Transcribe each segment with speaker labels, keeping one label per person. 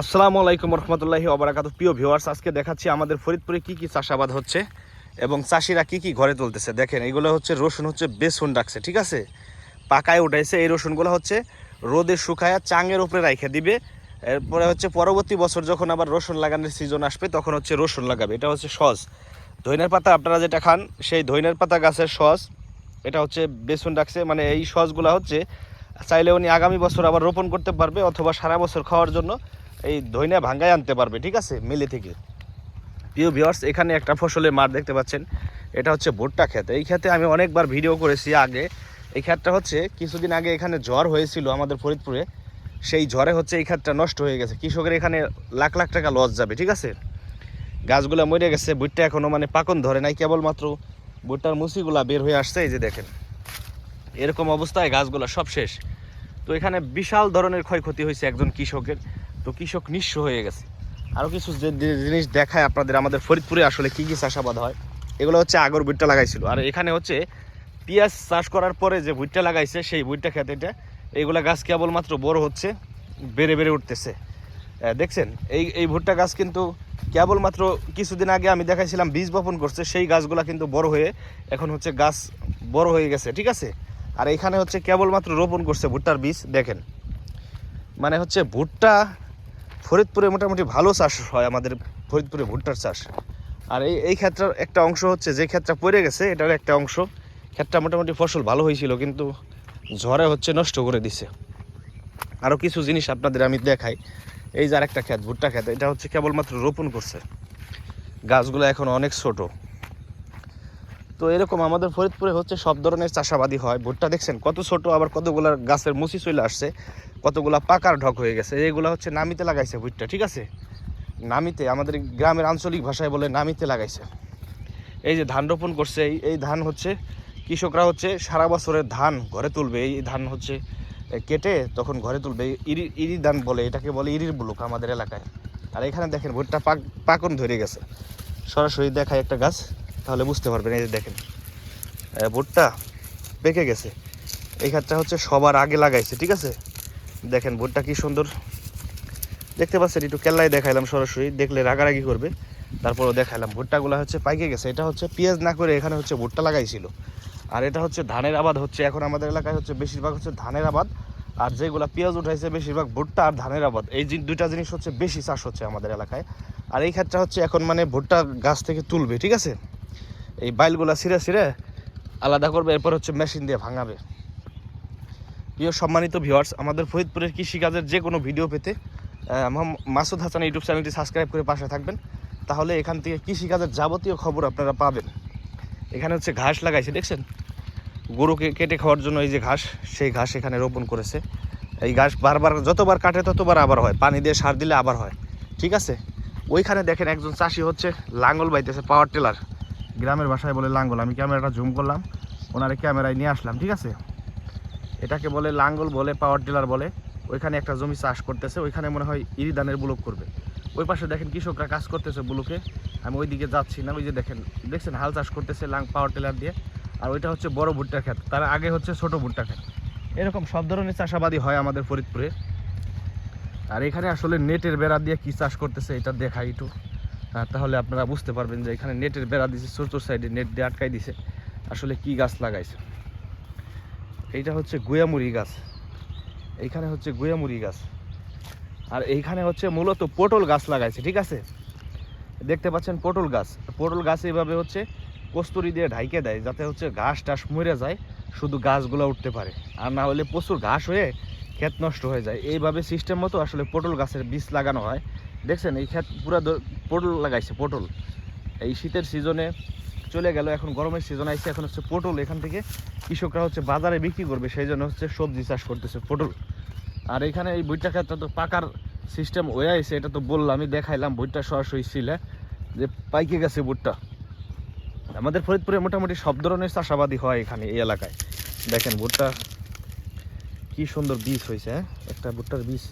Speaker 1: আসসালামু আলাইকুম রহমতুল্লাহি অবরাকাত প্রিয় ভিউয়ার্স, আজকে দেখাচ্ছি আমাদের ফরিদপুরে কি কি চাষাবাদ হচ্ছে এবং চাষিরা কি কি ঘরে তুলতেছে। দেখেন, এগুলো হচ্ছে রসুন হচ্ছে বেসন ডাকছে, ঠিক আছে? পাকায় উঠাইছে, এই রসুনগুলো হচ্ছে রোদে শুকায়া চাঙের উপরে রাইখে দিবে। এরপরে হচ্ছে পরবর্তী বছর যখন আবার রসুন লাগানোর সিজন আসবে, তখন হচ্ছে রসুন লাগাবে। এটা হচ্ছে সস। ধইনের পাতা আপনারা যেটা খান, সেই ধইনের পাতা গাছের সস, এটা হচ্ছে বেসন ডাকছে। মানে এই সসগুলো হচ্ছে চাইলে উনি আগামী বছর আবার রোপণ করতে পারবে অথবা সারা বছর খাওয়ার জন্য। এই ধইনা ভাঙ্গায় আনতে পারবে, ঠিক আছে? মিলে থেকে। প্রিয় ভিউয়ার্স এখানে একটা ফসলের মাঠ দেখতে পাচ্ছেন। এটা হচ্ছে ভুট্টা ক্ষেত। এই ক্ষেতে আমি অনেকবার ভিডিও করেছি আগে। এই ক্ষেতটা হচ্ছে কিছুদিন আগে এখানে ঝড় হয়েছিল আমাদের ফরিদপুরে। সেই ঝড়ে হচ্ছে এই ক্ষেতটা নষ্ট হয়ে গেছে। কৃষকের এখানে লাখ লাখ টাকা লস যাবে, ঠিক আছে? গাছগুলো মরে গেছে, ভুট্টা এখনও মানে পাকন ধরে নাই। কেবলমাত্র ভুট্টার মুসিগুলা বের হয়ে আসছে, এই যে দেখেন। এরকম অবস্থায় গাছগুলো সব শেষ। তো এখানে বিশাল ধরনের ক্ষয়ক্ষতি হয়েছে একজন কৃষকের। তো কৃষক নিঃস্ব হয়ে গেছে। আরও কিছু যে জিনিস দেখায় আপনাদের, আমাদের ফরিদপুরে আসলে কী কী চাষাবাদ হয়, এগুলো হচ্ছে আগর ভুট্টা লাগাইছিল। আর এখানে হচ্ছে পেঁয়াজ চাষ করার পরে যে ভুট্টা লাগাইছে, সেই ভুট্টা খেতেটা এইগুলা গাছ কেবলমাত্র বড় হচ্ছে, বেড়ে বেড়ে উঠতেছে। দেখছেন? এই এই ভুট্টা গাছ কিন্তু কেবলমাত্র কিছুদিন আগে আমি দেখাইছিলাম, বীজ বপন করছে, সেই গাছগুলা কিন্তু বড় হয়ে এখন হচ্ছে গাছ বড় হয়ে গেছে, ঠিক আছে? আর এখানে হচ্ছে কেবলমাত্র রোপণ করছে ভুট্টার বীজ, দেখেন? মানে হচ্ছে ভুট্টা ফরিদপুরে মোটামুটি ভালো চাষ হয়, আমাদের ফরিদপুরে ভুট্টার চাষ। আর এই এই ক্ষেত্রের একটা অংশ হচ্ছে যে ক্ষেতটা পড়ে গেছে, এটার একটা অংশ। ক্ষেতটা মোটামুটি ফসল ভালো হয়েছিল, কিন্তু ঝড়ে হচ্ছে, নষ্ট করে দিছে। আরও কিছু জিনিস আপনাদের আমি দেখাই। এই যে আরেকটা ক্ষেত, ভুট্টা ক্ষেত, এটা হচ্ছে কেবলমাত্র রোপণ করছে। গাছগুলো এখন অনেক ছোট। তো এরকম আমাদের ফরিদপুরে হচ্ছে সব ধরনের চাষাবাদই হয়। ভুট্টা দেখছেন, কত ছোট, আবার কতগুলা গাছের মুচি চলে আসছে। কতগুলা পাকার ঢক হয়ে গেছে এইগুলো হচ্ছে নামিতে লাগাইছে ভুট্টা, ঠিক আছে? নামিতে, আমাদের গ্রামের আঞ্চলিক ভাষায় বলে নামিতে লাগাইছে। এই যে ধান রোপণ করছে, এই এই ধান হচ্ছে, কৃষকরা হচ্ছে সারা বছরের ধান ঘরে তুলবে, এই ধান হচ্ছে কেটে তখন ঘরে তুলবে, ইরি ইরি ধান বলে, এটাকে বলে ইরির বুলুক আমাদের এলাকায়। আর এখানে দেখেন, ভুট্টা পাক, পাকন ধরে গেছে। সরাসরি দেখায় একটা গাছ, তাহলে বুঝতে পারবেন, এই যে দেখেন। ভুট্টা পেকে গেছে। এই ক্ষেতটা হচ্ছে সবার আগে লাগাইছে, ঠিক আছে? দেখেন ভুট্টা কি সুন্দর। দেখতে পাচ্ছেন, একটু কেল্লাই দেখাইলাম সরাসরি, দেখলে রাগারাগি করবে। তারপরও দেখাইলাম ভুট্টাগুলো হচ্ছে পাইকে গেছে। এটা হচ্ছে পেঁয়াজ না করে এখানে হচ্ছে ভুট্টা লাগাইছিল। আর এটা হচ্ছে ধানের আবাদ হচ্ছে, এখন আমাদের এলাকায় হচ্ছে বেশিরভাগ হচ্ছে ধানের আবাদ। আর যেগুলো পেঁয়াজ উঠাইছে, বেশিরভাগ ভুট্টা আর ধানের আবাদ। এই দুইটা জিনিস হচ্ছে বেশি চাষ হচ্ছে আমাদের এলাকায়। আর এই ক্ষেত্রে হচ্ছে এখন মানে ভুট্টা গাছ থেকে তুলবে, ঠিক আছে? এই বাইলগুলা ছিঁড়ে ছিঁড়ে আলাদা করবে, এরপর হচ্ছে মেশিন দিয়ে ভাঙাবে। প্রিয় সম্মানিত ভিউয়ার্স আমাদের ফরিদপুরের কৃষিকাজের যে কোনো ভিডিও পেতে মাসুদ হাসান ইউটিউব চ্যানেলটি সাবস্ক্রাইব করে পাশে থাকবেন। তাহলে এখান থেকে কৃষিকাজের যাবতীয় খবর আপনারা পাবেন। এখানে হচ্ছে ঘাস লাগাইছে, দেখছেন? গরুকে কেটে খাওয়ার জন্য এই যে ঘাস, সেই ঘাস এখানে রোপণ করেছে। এই ঘাস বারবার যতবার কাটে ততবার আবার হয়। পানি দিয়ে সার দিলে আবার হয়। ঠিক আছে? ওইখানে দেখেন একজন চাষি হচ্ছে, লাঙ্গল বাইতেছে পাওয়ার টেলার। গ্রামের ভাষায় বলে লাঙ্গল। আমি ক্যামেরাটা জুম করলাম, ওনারে ক্যামেরায় নিয়ে আসলাম, ঠিক আছে? এটাকে বলে লাঙ্গল বলে পাওয়ার টিলার বলে। ওইখানে একটা জমি চাষ করতেছে ওইখানে মনে হয় ইরি ধানের বুলক করবে। ওই পাশে দেখেন কৃষকরা কাজ করতেছে বুলুকে। আমি ওই দিকে যাচ্ছি না ওই যে দেখেন দেখছেন হাল চাষ করতেছে লাং পাওয়ার টিলার দিয়ে। আর ওইটা হচ্ছে বড় ভুট্টা ক্ষেত তার আগে হচ্ছে ছোট ভুট্টা খেত এরকম সব ধরনের চাষাবাদী হয় আমাদের ফরিদপুরে। আর এখানে আসলে নেটের বেড়া দিয়ে কি চাষ করতেছে এটা দেখাই একটু। আহ, তাহলে আপনারা বুঝতে পারবেন যে এখানে নেটের বেড়া দিয়েছে চতুর সাইডে নেট দিয়ে আটকাই দিছে। আসলে কি গাছ লাগাইছে। এইটা হচ্ছে গুয়ামুড়ি গাছ। এইখানে হচ্ছে গুয়ামুড়ি গাছ। আর এইখানে হচ্ছে মূলত পটল গাছ লাগাইছে, ঠিক আছে? দেখতে পাচ্ছেন পটল গাছ। পটল গাছ এইভাবে হচ্ছে কস্তুরি দিয়ে ঢাইকে দেয়, যাতে হচ্ছে ঘাস টাস মরে যায়, শুধু গাছগুলো উঠতে পারে। আর না হলে প্রচুর ঘাস হয়ে ক্ষেত নষ্ট হয়ে যায়। এইভাবে সিস্টেম মতো আসলে পটল গাছের বীজ লাগানো হয়। দেখছেন, এই ক্ষেত পুরো পটল লাগাইছে, পটল। এই শীতের সিজনে চলে গেল, এখন গরমের সিজন আইছে, এখন হচ্ছে পটল। এখান থেকে কৃষকরা হচ্ছে বাজারে বিক্রি করবে, সেই জন্য হচ্ছে সবজি চাষ করতেছে পটল। আর এখানে এই বইটা ক্ষেত্রে তো পাকার সিস্টেম হয়ে আছে এটা তো বললাম, আমি দেখাইলাম বইটা সরাসরি ছিল যে পাইকে গেছে বুটটা আমাদের ফরিদপুরে মোটামুটি সব ধরনের চাষাবাদই হয় এখানে, এই এলাকায়। দেখেন ভুট্টা, কি সুন্দর বীজ হয়েছে হ্যাঁ? একটা ভুট্টার বীজ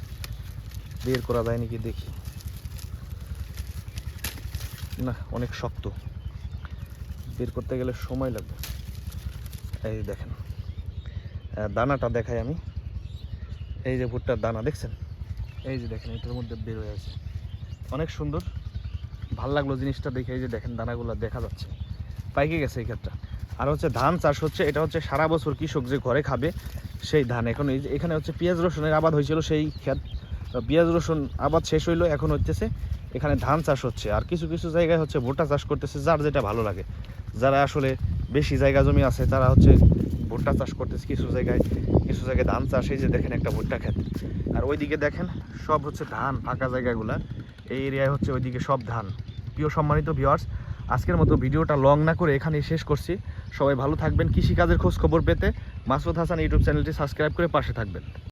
Speaker 1: বের করা যায় নাকি দেখি। না, অনেক শক্ত। বের করতে গেলে সময় লাগবে। এই দেখেন দানাটা দেখাই আমি। এই যে ভুট্টার দানা, দেখছেন? এই যে দেখেন, এটার মধ্যে বের হয়ে আছে। অনেক সুন্দর। ভালো লাগল জিনিসটা দেখে, এই যে দেখেন দানাগুলো দেখা যাচ্ছে। পাইকে গেছে এই ক্ষেত্রে আর হচ্ছে ধান চাষ হচ্ছে, এটা হচ্ছে সারা বছর কৃষক যে ঘরে খাবে সেই ধান। এখন এই যে, এখানে হচ্ছে পেঁয়াজ রসুনের আবাদ হয়েছিল সেই ক্ষেত। পেঁয়াজ রসুন আবাদ শেষ হইল, এখন হচ্ছে এখানে ধান চাষ হচ্ছে। আর কিছু কিছু জায়গায় হচ্ছে ভুট্টা চাষ করতেছে, যার যেটা ভালো লাগে। যারা আসলে বেশি জায়গা জমি আছে, তারা হচ্ছে ভুট্টা চাষ করতেছে কিছু জায়গায় কিছু জায়গায় ধান চাষ, এই যে দেখেন একটা ভুট্টা ক্ষেত। আর ওইদিকে দেখেন সব হচ্ছে ধান, ফাঁকা জায়গাগুলা। এই এরিয়ায় হচ্ছে ওইদিকে সব ধান। প্রিয় সম্মানিত ভিওয়ার্স আজকের মতো ভিডিওটা লং না করে এখানেই শেষ করছি। সবাই ভালো থাকবেন। কৃষিকাজের খোঁজ খবর পেতে মাসুদ হাসান ইউটিউব চ্যানেলটি সাবস্ক্রাইব করে পাশে থাকবেন।